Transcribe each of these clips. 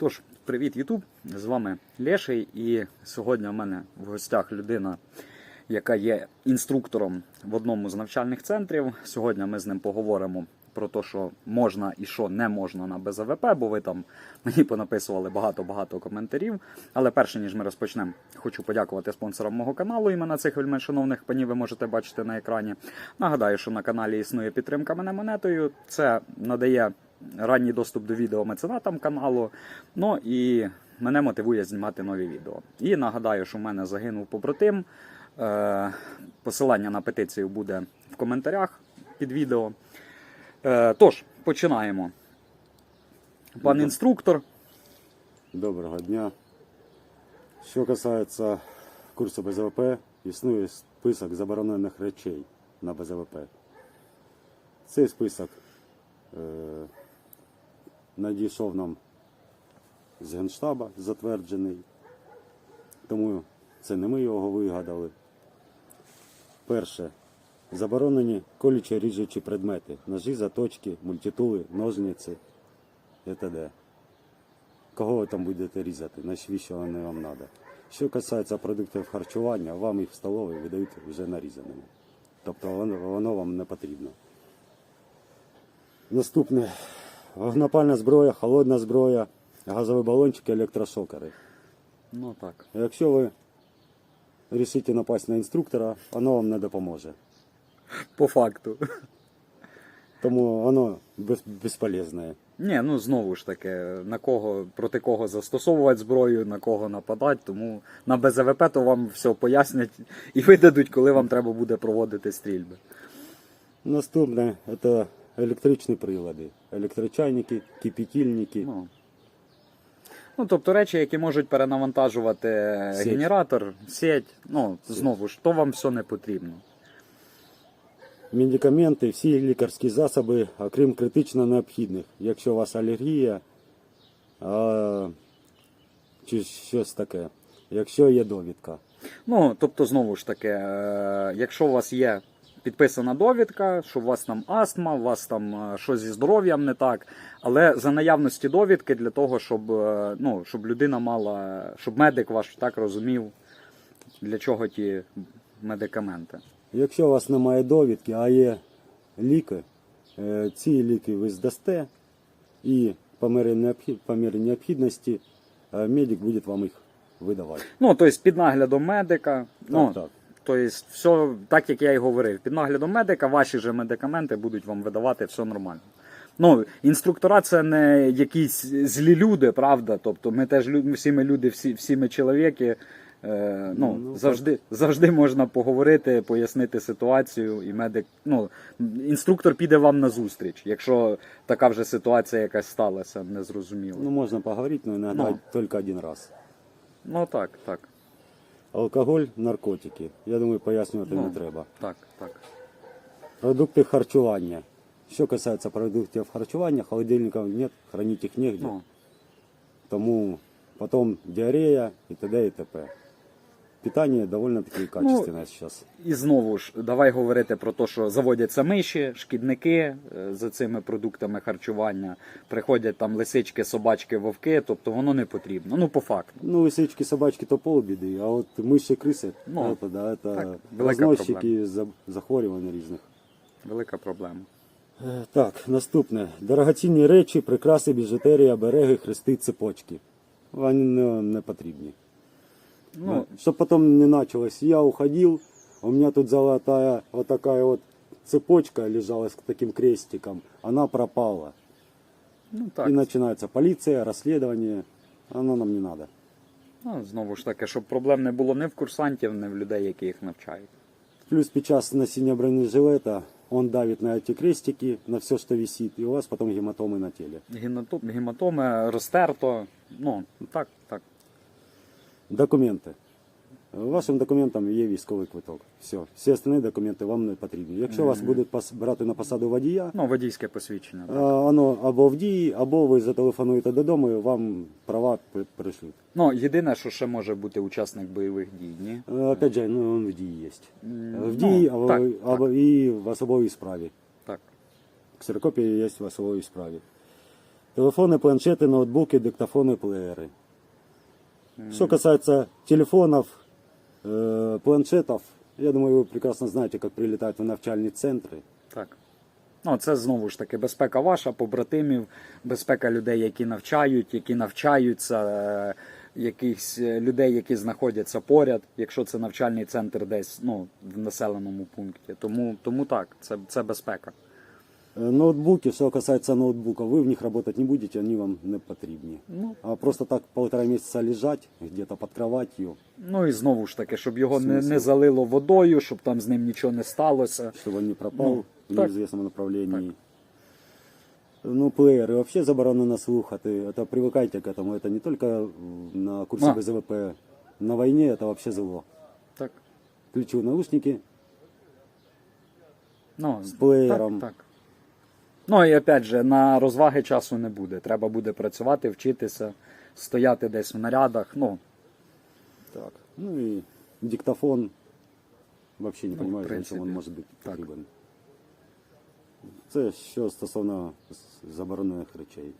Тож, привіт, Ютуб! З вами Леший, і сьогодні у мене в гостях людина, яка є інструктором в одному з навчальних центрів. Сьогодні ми з ним поговоримо про те, що можна і що не можна на БЗВП, бо ви там мені понаписували багато-багато коментарів. Але перше ніж ми розпочнемо, хочу подякувати спонсорам мого каналу. Імена цих вельми шановних панів ви можете бачити на екрані. Нагадаю, що на каналі існує підтримка мене монетою. Це надає ранній доступ до відео меценатам каналу. Ну і мене мотивує знімати нові відео. І нагадаю, що в мене загинув побратим. Е, Посилання на петицію буде в коментарях під відео. Е, Тож, починаємо. Пан інструктор. Доброго дня. Що касається курсу БЗВП, існує список заборонених речей на БЗВП. Цей список е, надійшов нам з Генштаба, затверджений, тому це не ми його вигадали. Перше. Заборонені колючі ріжучі предмети, ножі, заточки, мультитули, ножниці і т.д. Кого ви там будете різати, навіщо вони вам треба. Що касається продуктів харчування, вам їх в столовій видають вже нарізаними. Тобто воно вам не потрібно. Наступне вогнепальна зброя, холодна зброя, газові балончики, електрошокери. Ну так. Якщо ви вирішите напасть на інструктора, воно вам не допоможе. По факту. Тому воно без, безполезне. Ні, ну знову ж таки, на кого проти кого застосовувати зброю, на кого нападати, тому на БЗВП то вам все пояснять і видадуть, коли вам треба буде проводити стрільби. Наступне це електричні прилади, електрочайники, кипятильники. Ну. Ну, тобто речі, які можуть перенавантажувати Сеть. генератор, сеть, ну, знову ж, то вам все не потрібно. Медикаменти, всі лікарські засоби, окрім критично необхідних. Якщо у вас алергія а, чи щось таке, якщо є довідка. Ну, тобто, знову ж таки, е, якщо у вас є підписана довідка, що у вас там астма, у вас там е, щось зі здоров'ям не так, але за наявності довідки для того, щоб, е, ну, щоб людина мала, щоб медик ваш так розумів, для чого ті медикаменти. Якщо у вас немає довідки, а є ліки, е, ці ліки ви здасте і по мірі, необхід, по мірі необхідності медик буде вам їх видавати. Ну, тобто під наглядом медика. ну, так. Тобто, все так, як я і говорив, під наглядом медика ваші же медикаменти будуть вам видавати все нормально. Ну, інструктора це не якісь злі люди, правда. Тобто ми теж всі ми люди, всі, всі ми чоловіки. Е, ну, Ну, завжди, завжди можна поговорити, пояснити ситуацію, і медик. Ну, інструктор піде вам на зустріч, якщо така вже ситуація якась сталася, незрозуміло. Ну, можна поговорити, але іноді Ну. тільки один раз. Ну так, так. Алкоголь, наркотики. Я думаю, пояснювати Ну. не треба. Так, так. Продукти харчування. Що касається продуктів харчування, холодильників нет, хранить їх негде. Ну, Тому потім діарея і т.д. і т.п. Питание довольно-таки качественное сейчас. І знову ж, давай говорити про те, що заводяться миші, шкідники е, за цими продуктами харчування, приходять там лисички, собачки, вовки, тобто воно не потрібно. Ну, по факту. Ну, лисички, собачки то полбіди, а от миші, криси, Ну, это, да, так, розносчики захворювань різних. Велика проблема. Е, Так, наступне. Дорогоцінні речі, прикраси, біжутерія, береги, хрести, цепочки. Вони не, не потрібні. Ну, Щоб потом не началось, я уходил, у меня тут золотая вот такая вот цепочка лежала с таким крестиком, она пропала. ну так. И начинается полиция, расследование, оно нам не надо. Ну, знову ж таки, щоб проблем не було ні в курсантів, ні в людей, які їх навчають. Плюс під час носения бронежилета он давит на эти крестики, на все, что висит, и у вас потом гематомы на теле. Гематоми розтерто. Ну, так, так. Документи. Вашим документам є військовий квиток. Все. Всі остальні документи вам не потрібні. Якщо вас будуть пос- брати на посаду водія, Ну, водійське посвідчення. А, Так. Воно або в дії, або ви зателефонуєте додому, і вам права при- пришлють. Ну, єдине, що ще може бути учасник бойових дій, ні? Е, Опять же, ну він в дії є. М, В ну, дії або, так, або так, і в особовій справі. так. Ксерокопія є в особовій справі. Телефоны, планшеты, ноутбуки, диктофоны, плееры. Что касается телефонов, э, планшетов, я думаю, вы прекрасно знаете, как прилетают в навчальні центри. Так. Ну, це знову ж таки безпека ваша, побратимів, безпека людей, які навчають, які навчаються, е, якихось е, людей, які знаходяться поряд, якщо це навчальний центр десь ну, в населеному пункті. Тому, тому так, це, це безпека. Э, Ноутбуки, что касается ноутбуков, вы в них работать не будете, они вам не потрібні. Ну, А просто так полтора месяца лежать где-то под кроватью, ну і знову ж таки, щоб його не, Смисл? не залило водою, щоб там з ним нічого не сталося. чтобы он не пропал Ну, в так. неизвестном направлении. Ну, плееры вообще заборонено слухати. Это привыкайте к этому. Это не только на курсе А. БЗВП. На войне это вообще зло. Так. Включу наушники, Ну, З плеєром. Так, так. Ну і опять же, на розваги часу не буде. Треба буде працювати, вчитися, стояти десь в нарядах. Ну, так. ну и диктофон. Вообще не Ну, понимаю, зачем принципі, може бути потрібен. Це що стосовно заборонених речей.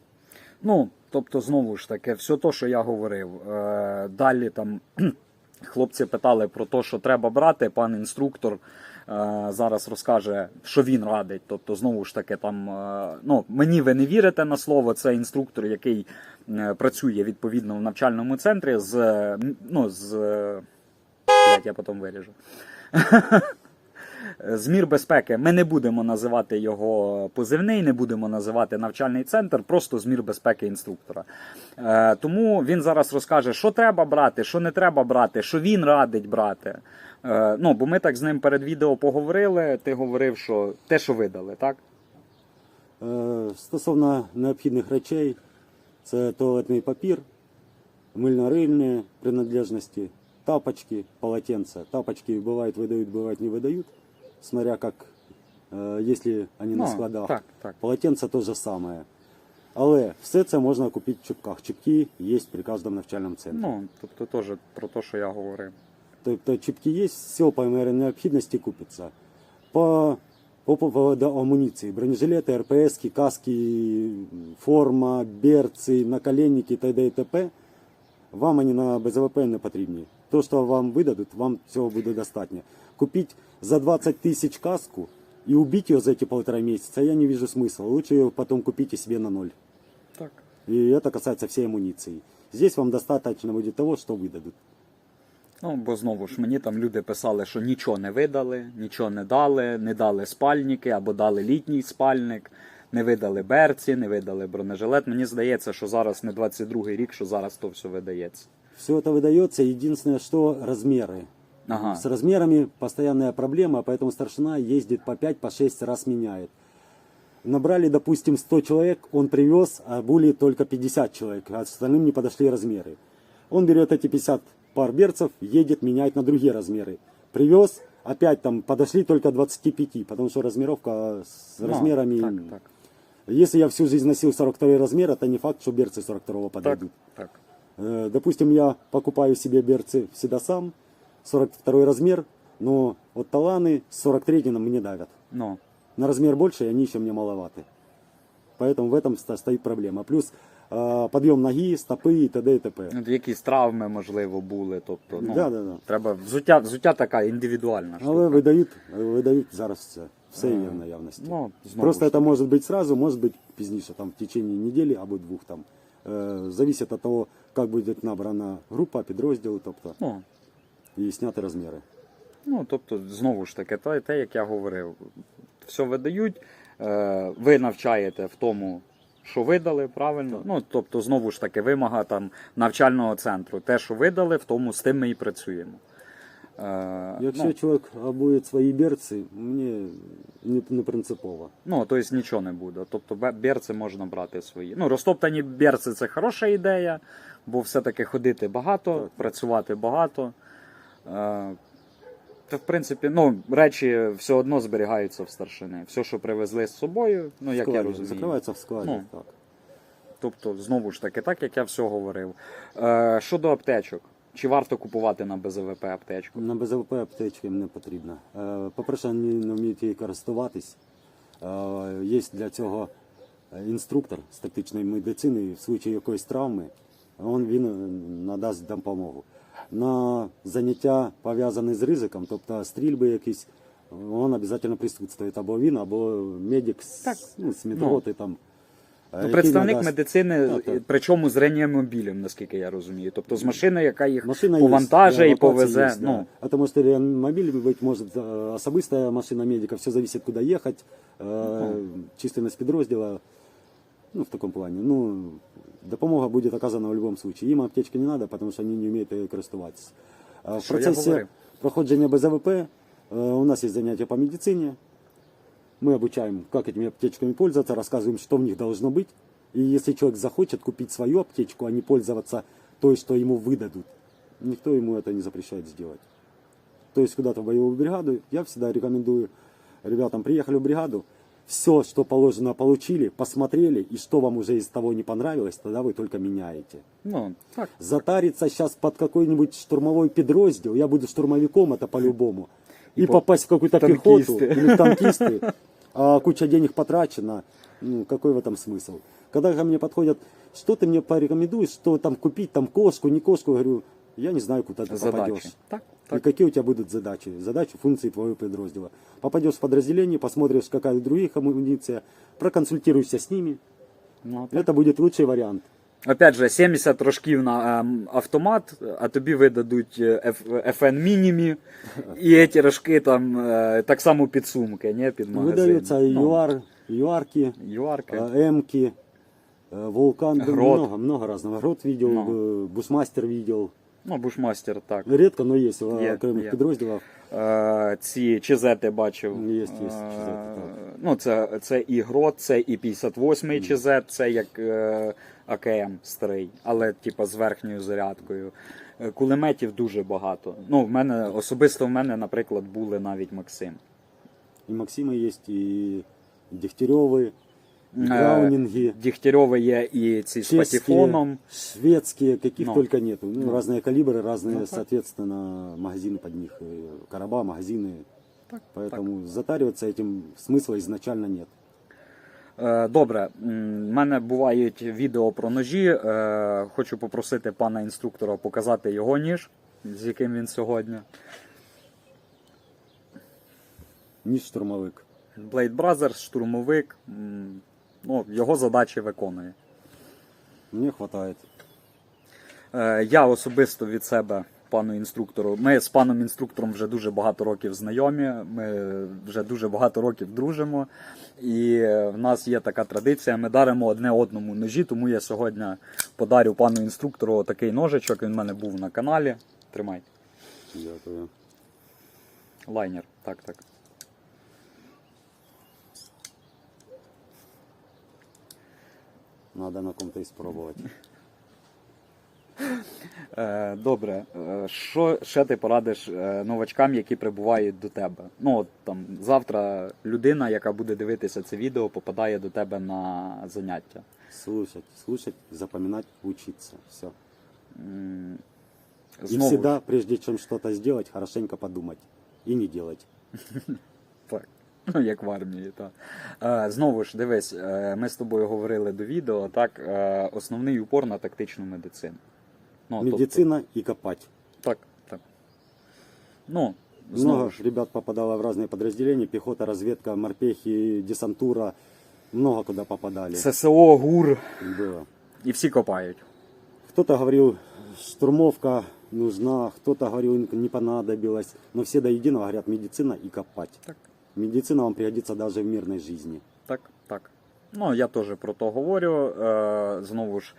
Ну, тобто, знову ж таки, все те, що я говорив. Е, далі там хлопці питали про те, що треба брати. Пан інструктор зараз розкаже, що він радить. Тобто, знову ж таки, там е, ну, мені ви не вірите на слово. Це інструктор, який е, працює відповідно в навчальному центрі з е, ну, з. е, я потім виріжу. Змір безпеки. Ми не будемо називати його позивний, не будемо називати навчальний центр, просто змір безпеки інструктора. Е, тому він зараз розкаже, що треба брати, що не треба брати, що він радить брати. Е, ну, бо ми так з ним перед відео поговорили. Ти говорив, що те, що видали, так? Е, Стосовно необхідних речей, це туалетний папір, мильно-рильні принадлежності, тапочки, полотенца. Тапочки бывают выдают, бывают не выдают, смотря как, е, если они на Ну, складах. так, так. Полотенце то же самое. Але все це можна купити в чіпках. Чіпки є при кожному навчальному центрі. Ну, тобто, теж про те, що я говорив. Тобто чіпки є, все по мірі необхідності купиться. По, по поводу амуніції, бронежилети, РПС, каски, форма, берці, наколенники т.д. і т.п. Вам вони на БЗВП не потрібні. То, що вам видадуть, вам цього буде достатньо. Купити за 20 тисяч каску і убити його за ці полтора місяця, я не вижу смысла. Лучше ее потом купите себе на ноль. Так. И это касается всей амуниции. Здесь вам достаточно будет того, что выдадут. Ну, бо знову ж мені там люди писали, що нічого не видали, нічого не дали, не дали спальники або дали літній спальник, не видали берці, не видали бронежилет. Мені здається, що зараз не 22-й рік, що зараз то все видається. Все это выдается, единственное, что размеры. Ага. С размерами постоянная проблема, поэтому старшина ездит по 5-6 раз меняет. Набрали, допустим, 100 человек, он привез, а были только 50 человек, а остальным не подошли размеры. Он берет эти 50 пар берцев, едет, меняет на другие размеры. Привез, опять там подошли только 25, потому что размировка с Ну, размерами... Так, так. Если я всю жизнь носил 42 размер, это не факт, что берцы 42 Так, подойдут. так. Э, Допустим, я покупаю себе берцы всегда сам, 42 размер, но вот таланы с 43 на мне давят. Ну, На размер больше, и они еще мне маловаты. Поэтому в этом сто- стоит проблема. Плюс э, подъем ноги, стопы и т.д. и т.п. от якісь травми, можливо, були. Тобто, ну, Да, да, да. треба взуття, взуття така індивідуальна. Але штука. видають, видають зараз все. Все є в наявності. Ну, знову Просто ж это может быть сразу, может быть пізніше, там, в течение недели або двух. Там. Э, зависит от того, как будет набрана група, підрозділ, тобто, Ну, і зняти розміри. Ну, тобто, знову ж таки, те, те, як я говорив, все видають, е, ви навчаєте в тому, що видали, правильно. Ну, тобто, знову ж таки, вимога там навчального центру. Те, що видали, в тому з тим ми і працюємо. Е, Якщо ну, чоловік обує свої берці, мені не, не принципово. ну, тобто нічого не буде. Тобто бе- берці можна брати свої. Ну, розтоптані берці це хороша ідея, бо все-таки ходити багато, Так. працювати багато. Е, Та, в принципі, ну, речі все одно зберігаються в старшини. Все, що привезли з собою, ну, як я розумію. Закривається в складі. Ну. Так. Тобто, знову ж таки, так як я все говорив. Е, щодо аптечок, чи варто купувати на БЗВП аптечку? На БЗВП аптечки не потрібно. Е, По-перше, вони не вміють її користуватись. Е, Є для цього інструктор з тактичної медицини в случаї якоїсь травми, він, він е, надасть допомогу На заняття пов'язані з ризиком, тобто стрільби якісь, він обов'язково присутствує або він, або медик з, Так. ну, з медроти там. е, Ну, який представник надасть- медицини, Так, так. причому з реанімобілем, наскільки я розумію. Тобто з машини, яка їх Машина повантаже есть, і повезе. Есть, ну, да. Потому что реанимобиль быть может э, особистая машина медика, все зависит, куда ехать, э, численность підрозділа, ну, в таком плане. Ну, допомога будет оказана в любом случае. Им аптечки не надо, потому что они не умеют ею користуватися. А В Що я процесі говорив. проходження БЗВП э, у нас есть занятия по медицине. Мы обучаем, как этими аптечками пользоваться, рассказываем, что в них должно быть. И если человек захочет купить свою аптечку, а не пользоваться той, что ему выдадут, никто ему это не запрещает сделать. То есть куда-то в боевую бригаду, я всегда рекомендую ребятам, приехали в бригаду, все, что положено, получили, посмотрели, и что вам уже из того не понравилось, тогда вы только меняете. ну, так. Затариться сейчас под какой-нибудь штурмовой подроздел, я буду штурмовиком, это по-любому, и, И по- попасть в какую-то пехоту или танкисты, а куча денег потрачена, ну, какой в этом смысл? Когда ко мне подходят, что ты мне порекомендуешь, что там купить, там кошку, не кошку, говорю, я не знаю, куда ты Задачі. попадешь. Так, И так. какие у тебя будут задачи? Задачи, функции твоего подраздела. Попадешь в подразделение, посмотришь, какая у других амуниция, проконсультируйся с ними. Ну, так. Это будет лучший вариант. Опять же, 70 рожків на ем, автомат, а тобі видадуть е, F- FN мінімі, і ці рожки там е, так само під сумки, не під магазин. Выдаются и Ну, ЮАР, ЮАРки, Юарки. э, Эмки, э, Вулкан, да, Грот. много, много разного. Грот видел, Ну. э, Бушмастер видел. Ну, бушмастер, так. Редко, но есть в Є, окремых є. підрозділах. Е, ці чизети бачив. Є, є Е, чизети, так. Ну, це, це і грот, це і 58-й чизет, це як е, АКМ старий, але типа з верхньою зарядкою. Е, Кулеметів дуже багато. Ну, в мене особисто в мене, наприклад, були навіть Максим. И Максимы есть, и Дегтяревы, и Е, Браунинги, Дігтярьове є і ці з чешские, патефоном. шведские, каких Ну. только нету. Ну, Ну. Разные калибры, разные, Ну, так. соответственно, магазины под них. э, Короба, магазины. Так, Поэтому затариваться этим смысла изначально нет. Е, Добре, М, в мене бувають відео про ножі. Е, Хочу попросити пана інструктора показати його ніж, з яким він сьогодні. Ніж штурмовик. Blade Brothers, штурмовик. Ну, його задачі виконує. Мне хватает. Е, Я особисто від себе, пану інструктору. Ми з паном інструктором вже дуже багато років знайомі. Ми вже дуже багато років дружимо. І в нас є така традиція. Ми даримо одне одному ножі. Тому я сьогодні подарю пану інструктору такий ножичок. Він в мене був на каналі. Тримай. Дякую. Лайнер. Так, так. Надо на ком-то испробовать. Е, Добре, Е, що ще ти порадиш е, новачкам, які прибувають до тебе? Ну от там завтра людина, яка буде дивитися це відео, попадає до тебе на заняття. Слушать, слушать, запоминать, учиться. Все. М, И Знову всегда, прежде чем что-то сделать, хорошенько подумать. И не делать. Ну, як в армії, так. Е, знову ж дивись, е, ми з тобою говорили до відео, так, е, основний упор на тактичну медицину. Ну, тобто- Медицина и копать. так, так. Ну, знову Много ж. ребят попадало в разные подразделения. Пехота, разведка, морпехи, десантура. Много куда попадали. ССО, ГУР, Было. і всі копають. Кто-то говорил, штурмовка нужна, кто-то говорил, не понадобилось. Но все до единого говорят, медицина и копать. Так. Медицина вам пригодится даже в мирной жизни. Так, так. Ну, я теж про то говорю. Е, знову ж,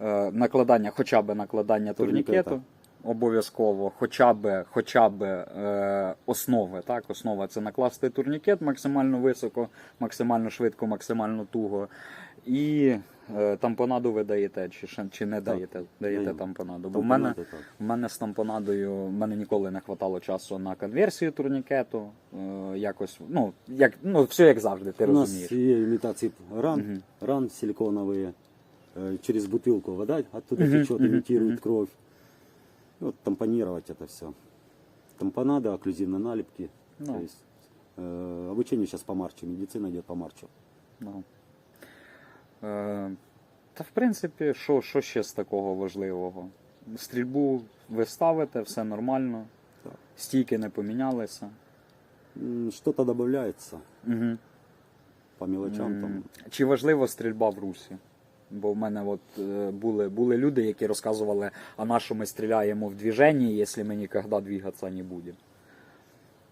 е, накладання, хоча б накладання турнікету. Турнікета Обов'язково, хоча б, хоча б е, основи. Так, основа це накласти турнікет максимально високо, максимально швидко, максимально туго. І е, тампонаду ви даєте, чи, ще- чи не даєте? Даєте даємо. тампонаду. Бо в мене, Тампонаду, так. в мене з тампонадою в мене ніколи не хватало часу на конверсію турнікету. Е, якось, ну, як, ну, все як завжди, ти У нас розумієш. є имитации ран, Мгм. ран силиконовые, э, через бутылку вода оттуда Мгм, течет, мгм, имитирует мгм. кровь. И Вот тампонировать это все. Тампонада, окклюзивные налипки. Ну. То есть, э, обучение сейчас по марчу, медицина идет по марчу. Ну. Е, та в принципі, що, що ще з такого важливого? Стрільбу ви ставите, все нормально, Так. стійки не помінялися. М, Что-то добавляется Угу. по мелочам там. Чи важлива стрільба в русі? Бо в мене от е, були, були люди, які розказували, а на що ми стріляємо в движенні, якщо ми ніколи двигатися не будемо.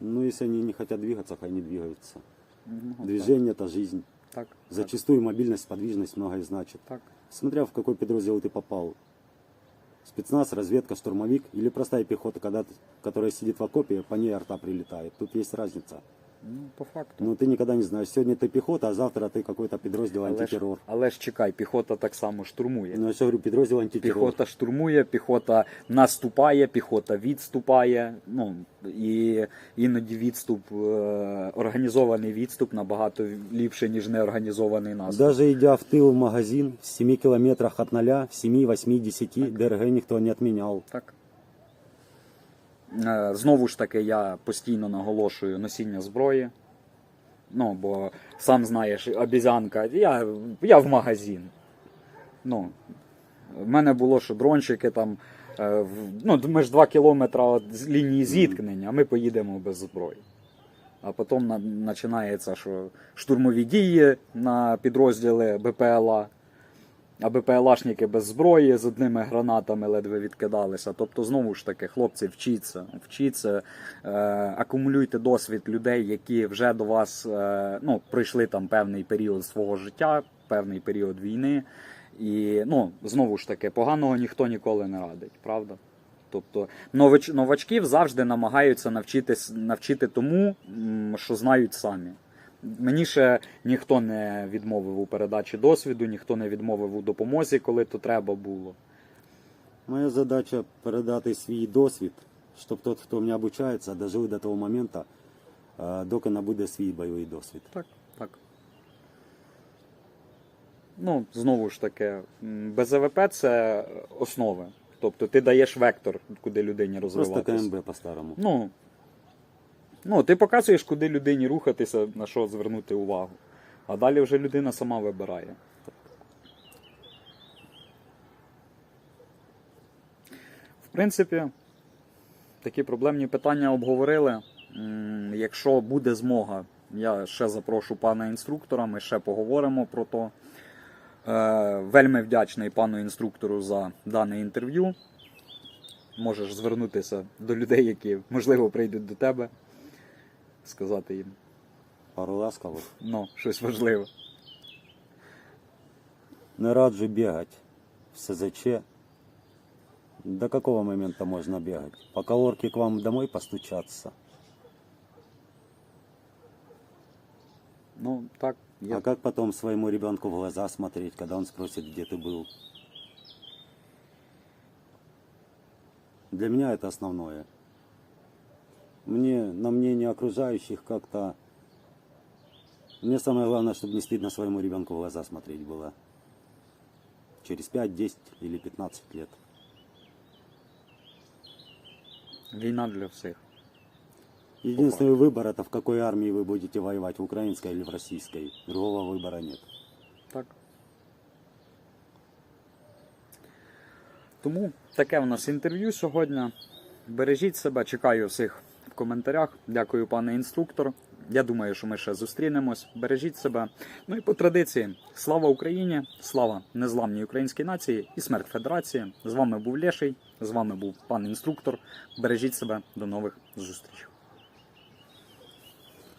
Ну, если они не хотят двигаться, хай не двигаются. Ну, от Движение это жизнь. Так, так, Зачастую мобильность, подвижность многое значит. так. Смотря в какой подраздел ты попал. Спецназ, разведка, штурмовик или простая пехота, когда ты- которая сидит в окопе, по ней арта прилетает. Тут есть разница. Ну, по факту. Но ты никогда не знаешь, сегодня ты пехота, а завтра ты какой-то подраздел але, ж, антитеррор. але ж чекай, піхота так само штурмує. Ну, я же говорю, подраздел антитеррор. Піхота штурмує, піхота наступає, піхота відступає. Ну і іноді відступ, е, організований відступ набагато ліпше, ніж неорганізований наступ. Даже идя в тыл в магазин, в 7 километрах от ноля, в 7, 8, 10, ДРГ никто не отменял. Так. Е, Знову ж таки, я постійно наголошую носіння зброї. Ну, бо сам знаєш, обізянка, я, я в магазин. Ну, в мене було, що дрончики там. е, Ну, ми ж 2 кілометри з лінії зіткнення, а ми поїдемо без зброї. А потім починається, що штурмові дії на підрозділи БПЛА. А БПЛАшники без зброї з одними гранатами ледве відкидалися. Тобто, знову ж таки, хлопці, вчіться, вчіться, е, акумулюйте досвід людей, які вже до вас е, ну, пройшли там певний період свого життя, певний період війни. І ну, знову ж таки, поганого ніхто ніколи не радить, правда? Тобто нович, новачків завжди намагаються навчитись, навчити тому, що знають самі. Мені ще ніхто не відмовив у передачі досвіду, ніхто не відмовив у допомозі, коли то треба було. Моя задача передати свій досвід, щоб тот, хто мене обучається, дожив до того моменту, е, доки набуде свій бойовий досвід. Так, так. Ну, знову ж таки, БЗВП це основи. Тобто ти даєш вектор, куди людині Просто розвиватися. КМБ по-старому. Ну, ну, ти показуєш, куди людині рухатися, на що звернути увагу. А далі вже людина сама вибирає. В принципі, такі проблемні питання обговорили. Якщо буде змога, я ще запрошу пана інструктора, ми ще поговоримо про то. Е, Вельми вдячний пану інструктору за дане інтерв'ю. Можеш звернутися до людей, які можливо прийдуть до тебе, сказати їм Пару ласкових. ну, щось важливе. Не раджу бегать в СЗЧ. До какого момента можно бегать? Пока орки к вам домой постучатся. Ну, так, є. А как потом своему ребенку в глаза смотреть, когда он спросит, где ты был? Для меня это основное Мне на мнение окружающих как-то... Мне самое главное, чтобы не стыдно своему ребенку в глаза смотреть было. Через 5, 10 или 15 лет. Війна для всіх. Единственный выбор это в какой армии вы будете воевать, в украинской или в российской. Другого выбора нет. Так. Тому таке у нас інтерв'ю сьогодні. Бережіть себе, чекаю всіх В коментарях. Дякую, пане інструктор. Я думаю, що ми ще зустрінемось. Бережіть себе. Ну і по традиції, слава Україні, слава незламній українській нації і смерть Федерації. З вами був Леший, з вами був пан інструктор. Бережіть себе, до нових зустрічей.